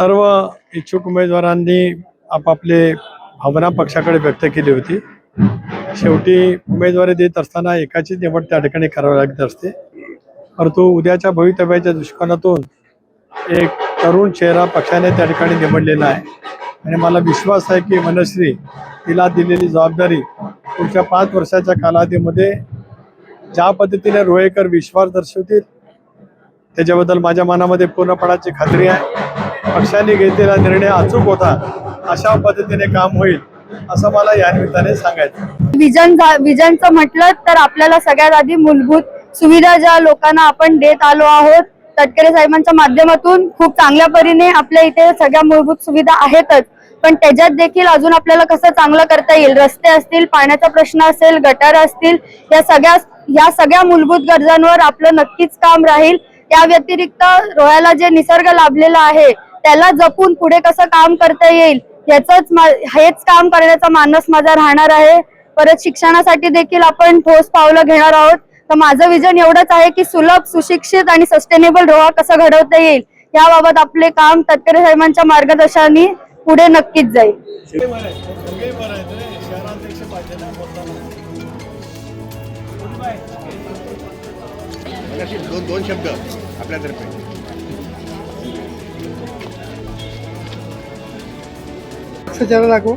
सर्व इच्छुक उमेदवारांनी आपापले भावना पक्षाकडे व्यक्त केली होती. शेवटी उमेदवारी देत असताना एकाची निवड त्या ठिकाणी करावी लागत असते. परंतु उद्याच्या भवितव्याच्या दृष्टिकोनातून एक तरुण चेहरा पक्षाने त्या ठिकाणी निवडलेला आहे. आणि मला विश्वास आहे की मनश्री तिला दिलेली जबाबदारी पुढच्या पाच वर्षाच्या कालावधीमध्ये ज्या पद्धतीने रोहेकर विश्वास दर्शवतील त्याच्याबद्दल माझ्या मनामध्ये पूर्णपणाची खात्री आहे. पक्षाने घेतलेला निर्णय अचूक होता अशा पद्धतीने काम होईल असं मला या निमित्ताने सांगायचं विजन विजनचं म्हटलं तर आपल्याला सगळ्यात आधी मूलभूत सुविधा ज्या लोकांना आपण देत आलो आहोत तटकरे साहेबांच्या माध्यमातून खूप चांगल्या परीने आपल्या इथे सगळ्या मूलभूत सुविधा आहेतच. पण त्याच्यात देखील अजून आपल्याला कसं चांगलं करता येईल? रस्ते असतील पाण्याचा प्रश्न असेल गटार असतील या सगळ्या या सगळ्या मूलभूत गरजांवर आपलं नक्कीच काम राहील. त्या व्यतिरिक्त रोह्याला जे निसर्ग लाभलेला आहे त्याला जपून पुढे कसं काम करता येईल याच हेच काम करण्याचा मानस माझा राहणार आहे. परत शिक्षणासाठी देखील आपण ठोस पावलं घेणार आहोत. तर माझं विजन एवढंच आहे की सुलभ सुशिक्षित आणि सस्टेनेबल रोहा कसं घडवता येईल याबाबत आपले काम तटकरे साहेबांच्या मार्गदर्शनाने पुढे नक्कीच जाईल. दोन दोन शब्द आपल्यातर्फे. कशाला लागू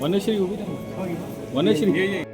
वनश्री उभी राहा. वनश्री राष्ट्रवादी